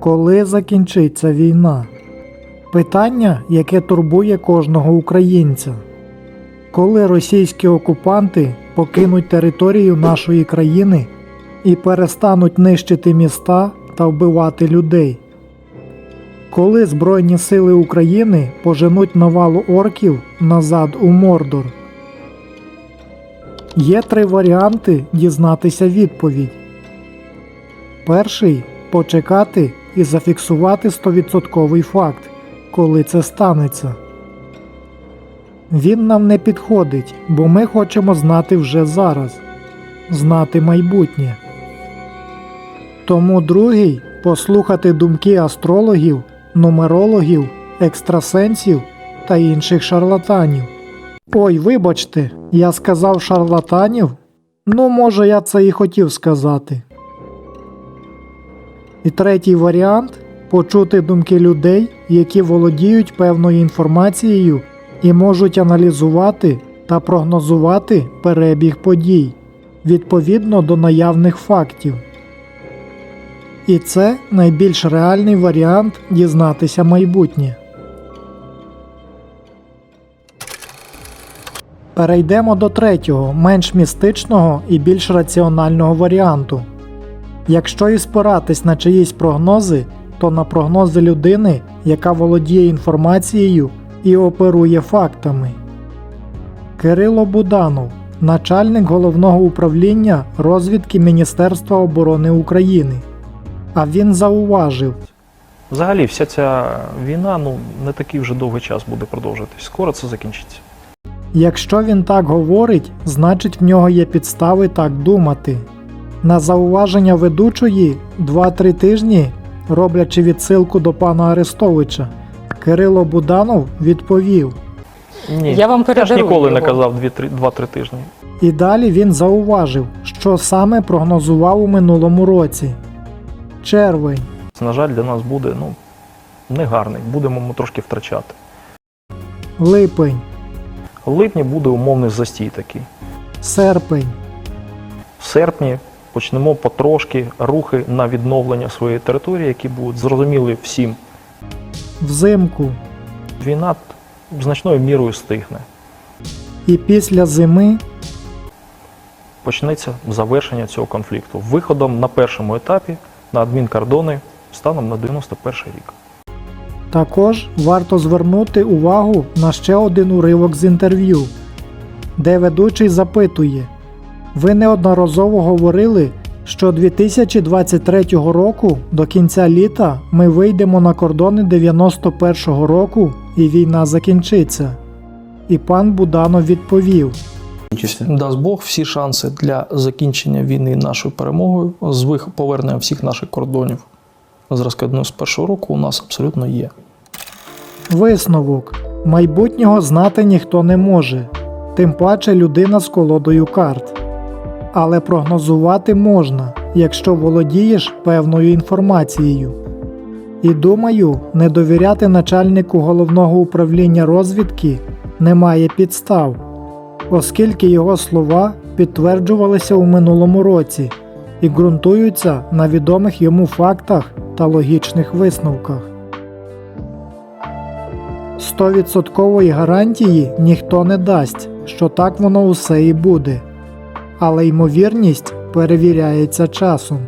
Коли закінчиться війна? Питання, яке турбує кожного українця. Коли російські окупанти покинуть територію нашої країни і перестануть нищити міста та вбивати людей? Коли Збройні сили України поженуть навалу орків назад у Мордор? Є три варіанти дізнатися відповідь. Перший почекати і зафіксувати 100% факт, коли це станеться. Він нам не підходить, бо ми хочемо знати вже зараз, знати майбутнє. Тому другий послухати думки астрологів, нумерологів, екстрасенсів та інших шарлатанів. Ой, вибачте, я сказав шарлатанів? Ну, може, я це і хотів сказати. І третій варіант почути думки людей, які володіють певною інформацією і можуть аналізувати та прогнозувати перебіг подій відповідно до наявних фактів. І це найбільш реальний варіант дізнатися майбутнє. Перейдемо до третього, менш містичного і більш раціонального варіанту. Якщо і спиратись на чиїсь прогнози, то на прогнози людини, яка володіє інформацією і оперує фактами. Кирило Буданов, начальник головного управління розвідки Міністерства оборони України. А він зауважив, Взагалі, вся ця війна ну не такий вже довгий час буде продовжуватись. Скоро це закінчиться. якщо він так говорить, значить в нього є підстави так думати. На зауваження ведучої 2-3 тижні, роблячи відсилку до пана Арестовича, Кирило Буданов відповів. Ні, Я вам я ж передарую ніколи не його. казав 2-3 тижні. І далі він зауважив, що саме прогнозував у минулому році. Червень, Це, на жаль, для нас буде ну негарний. Будемо ми трошки втрачати. липень, В липні буде умовний застій такий. серпень, В серпні почнемо потрошки рухи на відновлення своєї території, які будуть зрозумілі всім. взимку Війна значною мірою стихне. і після зими Почнеться завершення цього конфлікту виходом на першому етапі на адмінкордони станом на 91 рік. Також варто звернути увагу на ще один уривок з інтерв'ю, де ведучий запитує: Ви неодноразово говорили, що 2023 року до кінця літа ми вийдемо на кордони 91-го року і війна закінчиться. І пан Буданов відповів: Дасть Бог всі шанси для закінчення війни нашою перемогою з поверненням всіх наших кордонів зразка 91 року у нас абсолютно є. Висновок: майбутнього знати ніхто не може, тим паче людина з колодою карт. Але прогнозувати можна, якщо володієш певною інформацією. І думаю, не довіряти начальнику головного управління розвідки немає підстав, оскільки його слова підтверджувалися у минулому році і ґрунтуються на відомих йому фактах та логічних висновках. Стовідсоткової гарантії ніхто не дасть, що так воно усе і буде, але ймовірність перевіряється часом.